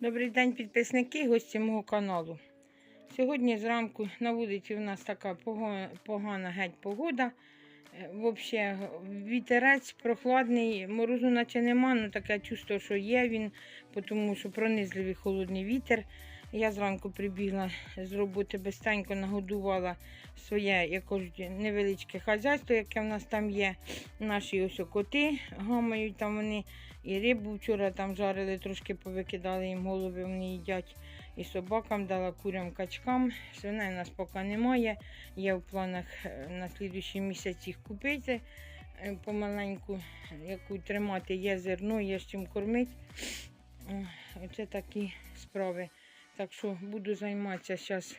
Добрий день, підписники, гості мого каналу. Сьогодні зранку на вулиці у нас така погана геть погода. Взагалі, вітерець прохладний, морозу наче нема, але таке чувство, що є він, тому що пронизливий холодний вітер. Я зранку прибігла з роботи безстенько, нагодувала своє, як кажуть, невеличке хазяйство, яке в нас там є. Наші ось коти гамають там вони. І рибу вчора там жарили, трошки повикидали їм голови, вони їдять. І собакам дала курям качкам. Свиней у нас поки немає. Є в планах е, на слідуючий місяць їх купити е, помаленьку, яку тримати, є зерно, є з чим кормити. Оце такі справи. Так що буду займатися зараз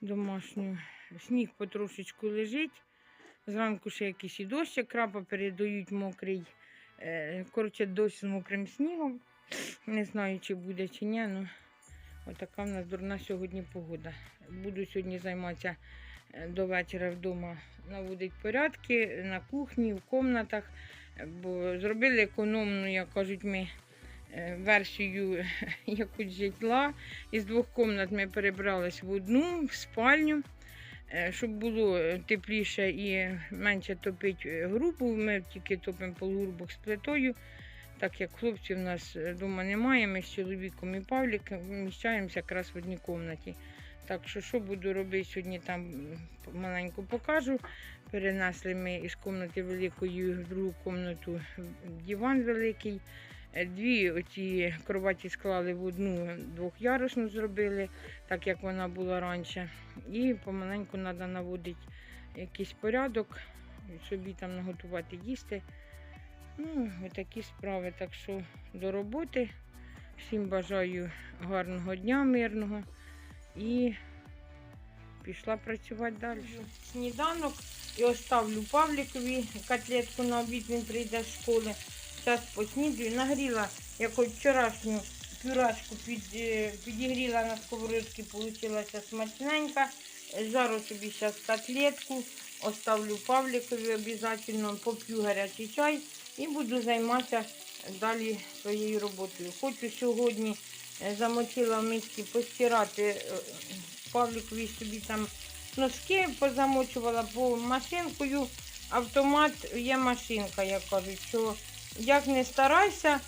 домашньою. Сніг потрошечку лежить. Зранку ще якийсь і дощ крапа передають мокрий. Е, Коротше, дощ з мокрим снігом. Не знаю, чи буде, чи ні. Ну, отака в нас дурна сьогодні погода. Буду сьогодні займатися е, до вечора вдома. Наводить порядки на кухні, в кімнатах. Бо зробили економну, як кажуть ми, версію якусь житла. Із двох кімнат ми перебрались в одну, в спальню. Е, Щоб було е, тепліше і менше топити е, грубу, ми тільки топимо полугрубок з плитою. Так як хлопців у нас вдома немає, ми з чоловіком і Павлік вміщаємося якраз в одній кімнаті. Так що, що буду робити сьогодні, там маленько покажу. Перенесли ми із кімнати великої в другу кімнату диван великий. Е, Дві оці кроваті склали в одну двохярусну зробили, так як вона була раніше. І помаленьку треба наводити якийсь порядок, собі там наготувати їсти. Ну, отакі справи. Так що до роботи. Всім бажаю гарного дня, мирного. І пішла працювати далі. Сніданок і оставлю Павлікові котлетку на обід, він прийде з школи. Зараз поснідаю. Нагріла якось вчорашню пюрашку під, е, підігріла на сковородці, вийшла смачненька. Жару собі зараз котлетку, оставлю Павлікові обов'язково, поп'ю гарячий чай і буду займатися далі своєю роботою. Хочу сьогодні е, замочила в мисці постирати е, Павлікові собі там носки позамочувала по машинкою. Автомат є машинка, як кажуть, що як не старайся,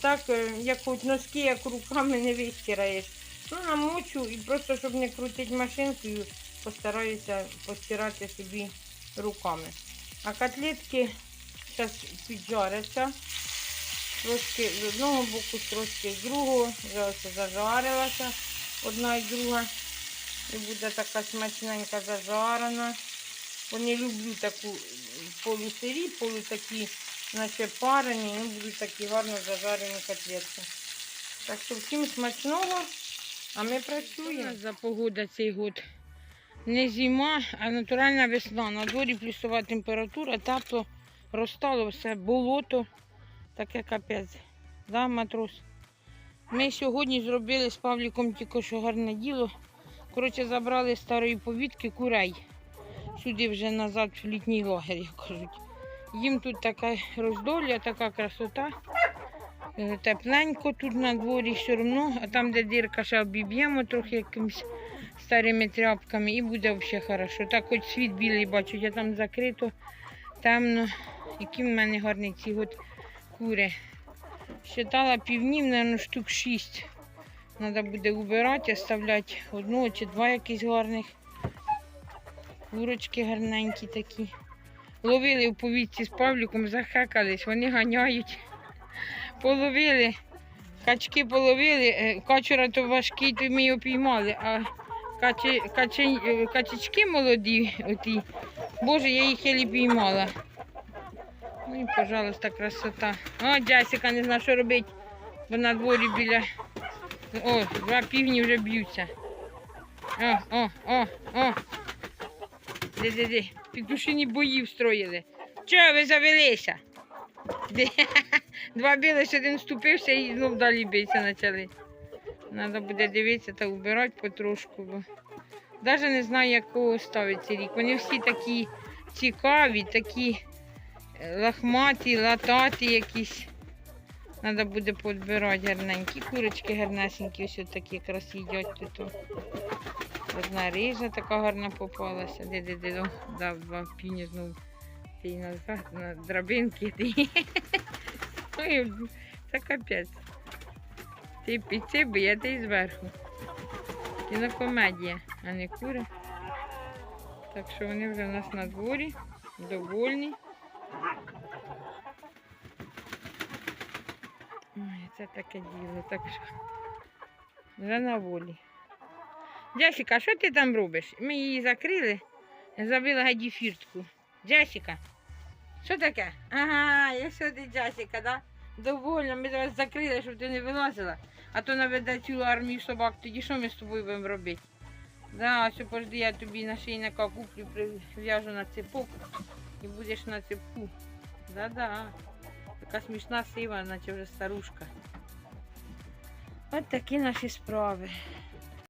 так е, як хоч носки, як руками не вистираєш. Ну, намочу і просто, щоб не крутити машинкою, постараюся постирати собі руками. А котлетки зараз піджаряться. Трошки з одного боку, трошки з другого. Вже зажарилася одна і друга. І буде така смачненька зажарена. Вони люблю таку полусирі, полу такі, наче парені, ну будуть такі гарно зажарені котлетки. Так що всім смачного, а ми працюємо. За погода цей год. Не зима, а натуральна весна. На дворі плюсова температура, тепло, розстало все, болото, таке капець. Да, матрос? Ми сьогодні зробили з Павліком тільки що гарне діло. Коротше, забрали старої повітки курей. Сюди вже назад в літній лагерь, як кажуть. Їм тут така роздолля, така красота. Е, Тепленько тут на дворі все одно, а там, де дирка, ще обіб'ємо трохи якимись старими тряпками і буде взагалі хорошо. Так хоч світ білий бачу, я там закрито, темно. Які в мене гарні ці от кури. Считала півнів, мабуть, штук шість. Треба буде убирати, оставляти одну чи два якісь гарних. Курочки гарненькі такі. Ловили в повітці з Павліком, захекались, вони ганяють. Половили, качки половили, е, качура то важкий, то ми його піймали, а качі, качі, е, качечки молоді, оті, боже, я їх еле піймала. Ну і, пожалуйста, красота. О, Джесіка не знає, що робити, бо на дворі біля. О, два півні вже б'ються. О, о, о, о. Де-де-де. Підушині бої встроїли. Чого ви завелися? Де? Два бились, один вступився і знов далі битися почали. Треба буде дивитися та вбирати потрошку, бо навіть не знаю, як кого ставити цей рік. Вони всі такі цікаві, такі е, лахматі, лататі якісь. Треба буде підбирати гарненькі курочки, гарнесенькі, ось такі якраз їдять тут. Одна рижа така гарна попалася. Де де де о, дав два піні знову. Ти назад на драбинки. Ой, це капець. Ти підсиби, я ти зверху. Кінокомедія, а не кури. Так що вони вже в нас на дворі, довольні. Ой, це таке діло, так що вже на волі. Джесіка, що ти там робиш? Ми її закрили, забила геді фіртку. Джесіка, що таке? Ага, я що ти, Джесіка, да? Довольно, ми тебе закрили, щоб ти не вилазила. А то наведе цілу армію собак, тоді що ми з тобою будемо робити? Да, все, пожди, я тобі на шийника куплю, прив'яжу на цепок і будеш на цепку. Да-да. Така смішна сива, наче вже старушка. От такі наші справи.